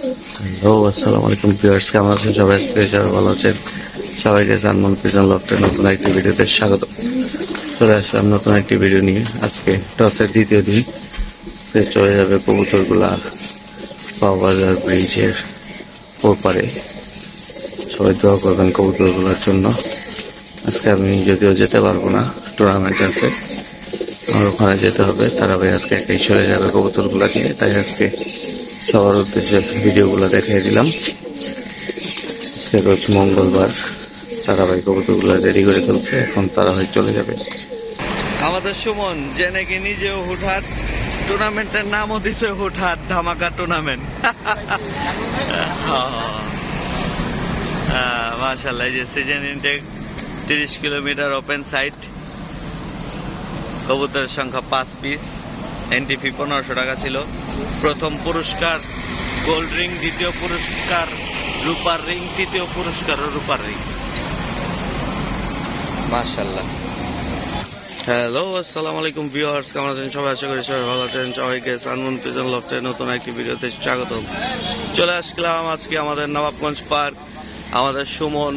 Hello, আসসালামু আলাইকুম viewers, কেমন আছেন সবাই? সবাই ভালো আছেন, সবাইকে জানমন পিজন লফটের নতুন একটি ভিডিওতে স্বাগত। চলে আসলাম নতুন একটি ভিডিও নিয়ে। আজকে টসের দ্বিতীয় দিন সে চলে যাবে কবুতরগুলা পাওবাজার ব্রিজের ওপারে। সবাই দোয়া করবেন কবুতরগুলোর জন্য। আজকে আমি যদিও যেতে পারব না টুর্নামেন্ট আছে। আমার ওখানে যেতে হবে। তারা ভাই আজকে একাই চলে যাবে কবুতরগুলা নিয়ে তাই আজকে সবার উদ্দেশ্যে ভিডিওগুলো দেখিয়ে দিলাম। আজকে রোজ মঙ্গলবার তারা ভাই কবুতরগুলো রেডি করে ফেলছে এখন তারা ভাই চলে যাবে। আমাদের সুমন যে নাকি নিজেও হুটহাট। টুর্নামেন্টের নামও দিছে হুটহাট, ধামাকা টুর্নামেন্ট। মাশাল্লাহ যে সিজন ইনটেক তিরিশ কিলোমিটার ওপেন সাইট কবুতরের সংখ্যা পাঁচ পিস এনটিপি পনেরোশো টাকা ছিল। প্রথম পুরস্কার গোল্ড রিং দ্বিতীয় পুরস্কার রূপার রিং তৃতীয় পুরস্কার ও রূপার রিং মাশাল্লাহ হ্যালো আসসালামু আলাইকুম ভিউয়ার্স কেমন আছেন? সবাই আশা করি সবাই ভালো আছেন। সবাইকে সানমুন প্রিজন লফটের নতুন একটি ভিডিওতে স্বাগত চলে আসলাম আজকে আমাদের নবাবগঞ্জ পার্ক আমাদের সুমন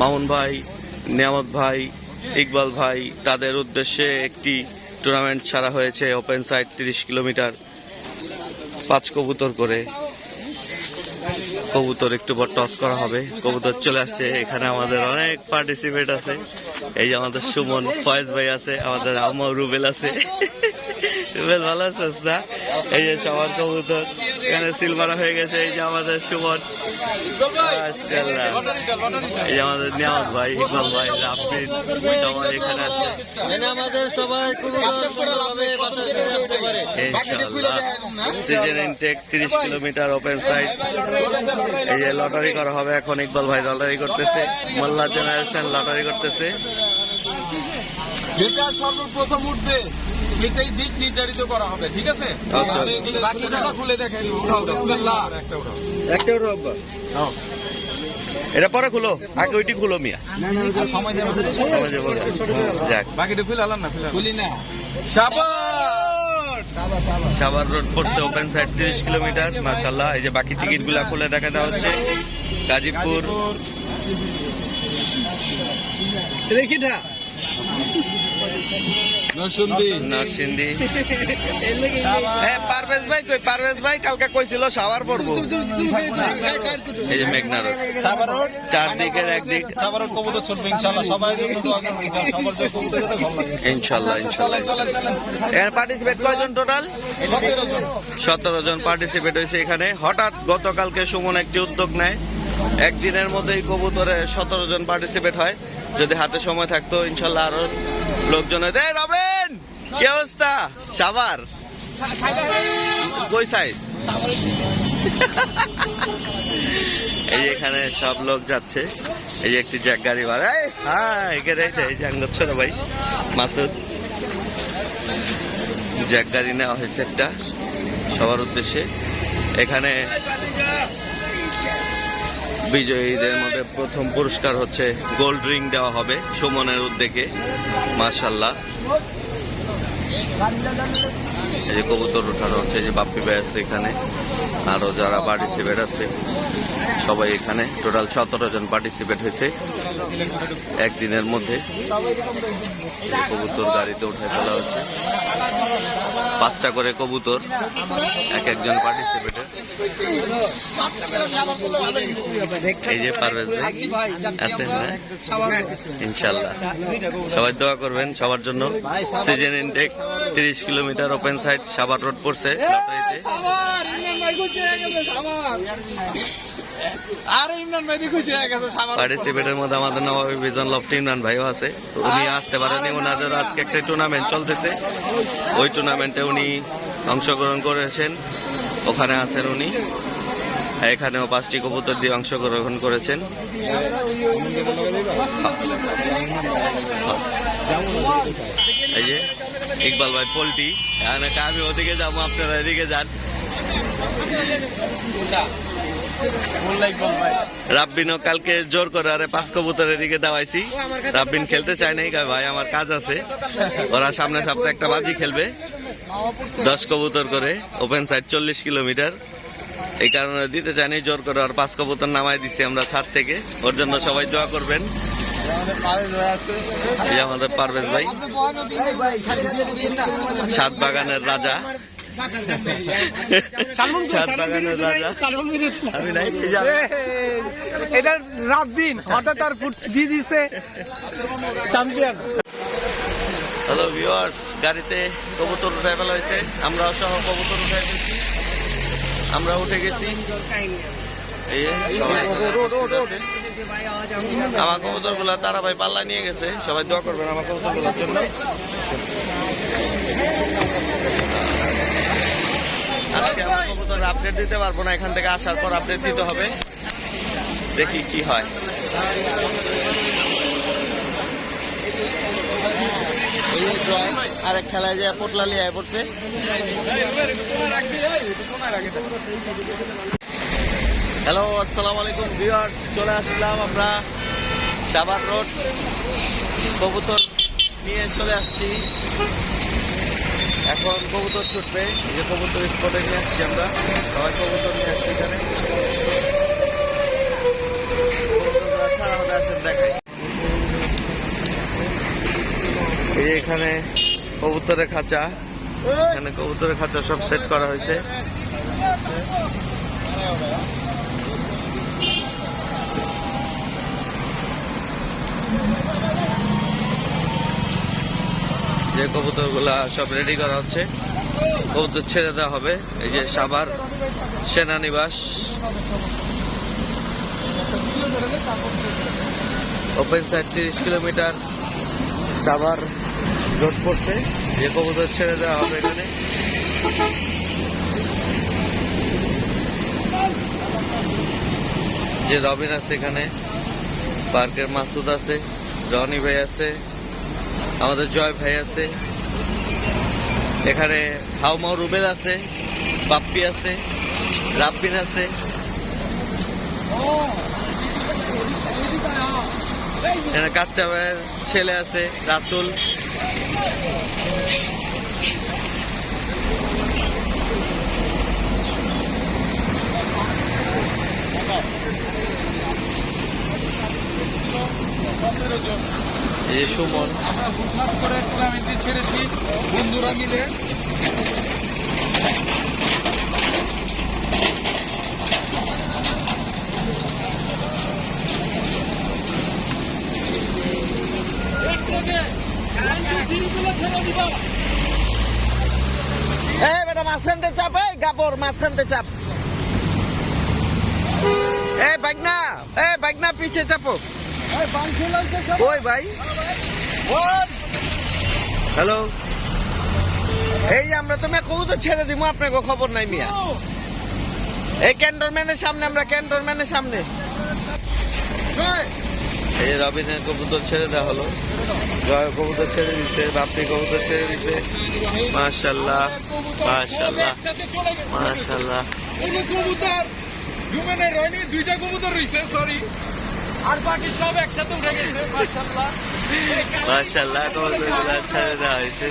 মামুন ভাই নিয়ামত ভাই ইকবাল ভাই তাদের উদ্দেশ্যে একটি টুর্নামেন্ট ছাড়া হয়েছে ওপেন সাইড তিরিশ কিলোমিটার। পাঁচ কবুতর করে। কবুতর একটু পর টস করা হবে। কবুতর চলে আসছে। এখানে আমাদের অনেক পার্টিসিপেট আছে। এই যে আমাদের সুমন, ফয়েজ ভাই আছে, আমাদের আম্মা রুবেল আছে। রুবেল ভালো আছিস না? এই যে সবার কবুতর এখানে সিলভারা হয়ে গেছে এই যে আমাদের সুমন। এই যে আমাদের নিয়ামত ভাই ইকবাল ভাই রাফিদ সবাই এখানে আছে। আমাদের সবাই সিজন ইনটেক তিরিশ কিলোমিটার ওপেন সাইড এই যে লটারি করা হবে এখন ইকবাল ভাই লটারি করতেছে। মোল্লা জেনারেশন লটারি করতেছে। যেটা সর্বপ্রথম উঠবে। সেটাই দিক নির্ধারিত করা হবে ঠিক আছে? আচ্ছা। বাকি টাকা খুলে দেখেন একটা এটা পরে খুলো। আগে ওইটি খুলো মিয়া। সময় যাক। বাকিটা খুলে আলাম না খুলি না। রোড পড়ছে ওপেন সাইড তিরিশ কিলোমিটার মাসাল্লাহ এই যে বাকি টিকিটগুলা খুলে দেখা দেওয়া হচ্ছে। গাজীপুর। নরসিংদী। নরসিংদী। হ্যাঁ পারভেজ ভাই কই? পারভেজ ভাই কালকে কইছিল সাভার পড়ব। এই যে মেঘনা রোড। সাবার রোড? চারদিকের একদিক। সাবার রোড কবুতর ছুটবে ইনশাআল্লাহ। সবাই জন্য দোয়া করবেন সবার যে কবুতর যেতে ভালো লাগে। ইনশাল্লাহ ইনশাল্লাহ এখানে পার্টিসিপেট কয়জন টোটাল সতেরো জন। পার্টিসিপেট হয়েছে এখানে। হঠাৎ গতকালকে সুমন একটি উদ্যোগ নেয়। একদিনের মধ্যেই কবুতরে সতেরো জন পার্টিসিপেট হয়। যদি হাতে সময় থাকতো ইনশাল্লাহ আরও লোকজন রবেন কি অবস্থা? সাবার কই সাইড? এই এখানে সব লোক যাচ্ছে। এই একটি জ্যাক গাড়ি এই, হ্যাঁ এখানে এই যে ছোট ভাই মাসুদ। জ্যাক গাড়ি নেওয়া হয়েছে একটা। সবার উদ্দেশ্যে। এখানে বিজয়ীদের মধ্যে প্রথম পুরস্কার হচ্ছে গোল্ড রিং দেওয়া হবে সুমনের উদ্যোগে মার্শাল্লাহ এই যে কবুতর উঠানো হচ্ছে যে বাপ্পি ভাই আছে এখানে। আরও যারা পার্টিসিপেট আছে। সবাই এখানে। টোটাল সতেরো জন পার্টিসিপেট হয়েছে একদিনের মধ্যে। কবুতর গাড়িতে উঠে ফেলা হচ্ছে পাঁচটা করে কবুতর, এক একজন পার্টিসিপেটের এই যে ভাই, আছেন ইনশাল্লাহ সবাই দোয়া করবেন সবার জন্য। সিজন ইনটেক তিরিশ kilometre open side Savar road পড়ছে। আর ইমরান ভাই খুশি হয়ে গেছে পার্টিসিপেটের মধ্যে আমাদের নবাবী বিজন লফটি ইমরান ভাইও আছে। তো উনি আসতে পারেনি ওনাদের আজকে একটা টুর্নামেন্ট চলতেছে। ওই টুর্নামেন্টে উনি অংশগ্রহণ করেছেন ওখানে আছেন উনি। এখানেও পাঁচটি কবুতর দিয়ে অংশগ্রহণ করেছেন। এই যে ইকবাল ভাই পোল্টি। আমি ওদিকে যাব আপনারা এদিকে যান। রাব্বিনও কালকে জোর করে আরে পাঁচ কবুতরের দিকে দাওয়াইছি। রাব্বিন খেলতে চায় নাই ভাই, আমার কাজ আছে। ওরা সামনে সপ্তাহে একটা বাজি খেলবে। দশ কবুতর করে ওপেন সাইড চল্লিশ কিলোমিটার। এই কারণে দিতে চাইনি জোর করে আর পাঁচ কবুতর নামাই দিছি আমরা ছাদ থেকে। ওর জন্য সবাই দোয়া করবেন। আমাদের পারভেজ ভাই। ছাদ বাগানের রাজা। এটা রাব্বিন হঠাৎ আর ফুট দিয়ে দিছে চ্যাম্পিয়ন হ্যালো ভিউয়ার্স গাড়িতে কবুতর উঠে ফেলা হয়েছে। আমরা সহ কবুতর উঠে ফেলছি। আমরা উঠে গেছি। আমার কবুতরগুলা তারা ভাই পাল্লা নিয়ে গেছে। সবাই দোয়া করবেন আমার কবুতরগুলোর জন্য। আজকে আমার আপডেট দিতে পারব না, এখান থেকে আসার পর আপডেট দিতে হবে। দেখি কি হয়। আরেক খেলায় যে পোটলালি আয় পড়ছে। হ্যালো আসসালামু আলাইকুম ভিউয়ার্স চলে আসলাম আমরা সাবার রোড, কবুতর নিয়ে চলে আসছি। এখন কবুতর ছুটবে। এই যে কবুতর স্পটে নিয়ে আসছি আমরা। সবাই কবুতর নিয়ে আসছি এখানে। এই এখানে কবুতরের খাঁচা। এখানে কবুতরের খাঁচা সব সেট করা হয়েছে। যে কবুতরগুলা সব রেডি করা হচ্ছে, কবুতর ছেড়ে দেওয়া হবে। এই যে সাভার সেনানিবাস। ওপেন সাইড তিরিশ কিলোমিটার সাভার রোড পড়ছে। যে কবুতর ছেড়ে দেওয়া হবে এখানে। যে রবিন আছে এখানে, পার্কের মাসুদ আছে, রনি ভাই আছে। আমাদের জয় ভাই আছে। এখানে হাউমাউ রুবেল আছে, বাপ্পি আছে, রাব্বিন আছে। কাচ্চা ভাইয়ের ছেলে আছে, রাতুল। এই সুমন। করে টুর্নামেন্টে ছেড়েছি বন্ধুরা মিলে। এই বেটা মাঝখানতে চাপ এই গাপর মাঝখানতে চাপ। এ বাগনা এ বাগনা পিছে চাপো। ওই ভাই? হ্যালো? এই আমরা তুমি কবুতর ছেড়ে দিব আপনাকে খবর নাই মিয়া। এই ক্যান্টনম্যানের সামনে আমরা ক্যান্টনম্যানের সামনে। এই যে রবিনের কবুতর ছেড়ে দেওয়া হলো। জয় কবুতর ছেড়ে দিছে বাপি কবুতর ছেড়ে দিছে। মাশাল্লাহ মাশাল্লাহ কোনো কবুতর দুইটা কবুতর রইছে সরি আর বাকি সব একসাথে উঠে গেছে মাশাল্লাহ কবুতরগুলো ছেড়ে দেওয়া হয়েছে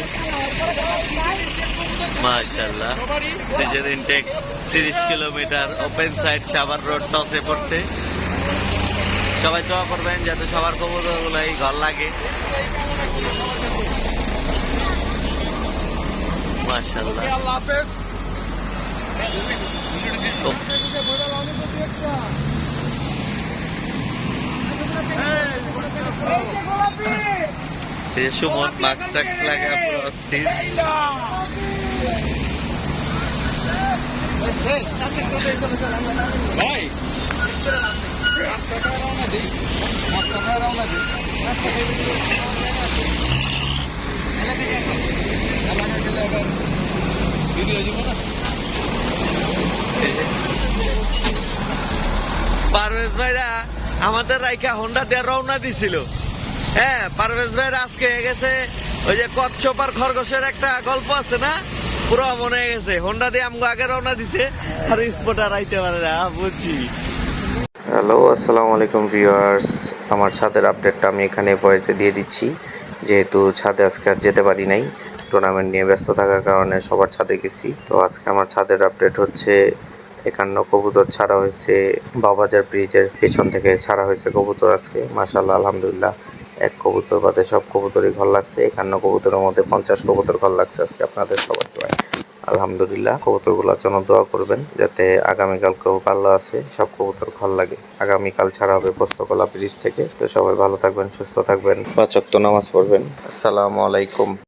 মাশাল্লাহ সিজন ইনটেক তিরিশ kilometre open side Savar road টসে পড়ছে সবাই দোয়া করবেন যাতে সবার কবুতরগুলো এই ঘর লাগে মাশাল্লাহ আল্লাহ হাফেজ সুমন মাস্ক টাক্স লাগে অস্থির। ভাই পারভেজ ভাইরা। আমাদের রাইকা হোন্ডা দিয়ে রওনা দিছিল। হ্যাঁ পারভেজ ভাইরা আজকে হয়ে গেছে, ওই যে কচ্ছপ আর খরগোশের একটা গল্প আছে না? পুরো মনে হয়ে গেছে হোন্ডা দিয়ে আমগো আগে রওনা দিছে, আর স্পট আর আইতে পারে না বুঝছি। হ্যালো আসসালামু আলাইকুম ভিউয়ার্স আমার ছাদের আপডেটটা আমি এখানে ভয়েসে দিয়ে দিচ্ছি। যেহেতু ছাদে আজকে আর যেতে পারি নাই টুর্নামেন্ট নিয়ে ব্যস্ত থাকার কারণে সবার ছাদে গেছি। তো আজকে আমার ছাদের আপডেট হচ্ছে একান্ন কবুতর ছাড়া হয়েছে, বাবাজার ব্রিজের পেছন থেকে ছাড়া হয়েছে কবুতর আজকে। মাশাল্লাহ আলহামদুলিল্লাহ। এক কবুতর বাদে সব কবুতরই ঘর লাগছে। একান্ন কবুতরের মধ্যে পঞ্চাশ কবুতর ঘর লাগছে আজকে আপনাদের সবার দোয়ায়। আলহামদুলিল্লাহ, কবুতরগুলোর জন্য দোয়া করবেন যাতে আগামীকাল আগামীকালকেও পাল্লা আছে, সব কবুতর ঘর লাগে। আগামীকাল ছাড়া হবে পোস্তকলা ব্রিজ থেকে। তো সবাই ভালো থাকবেন, সুস্থ থাকবেন। পাচক তো নামাজ পড়বেন। আসসালামু আলাইকুম।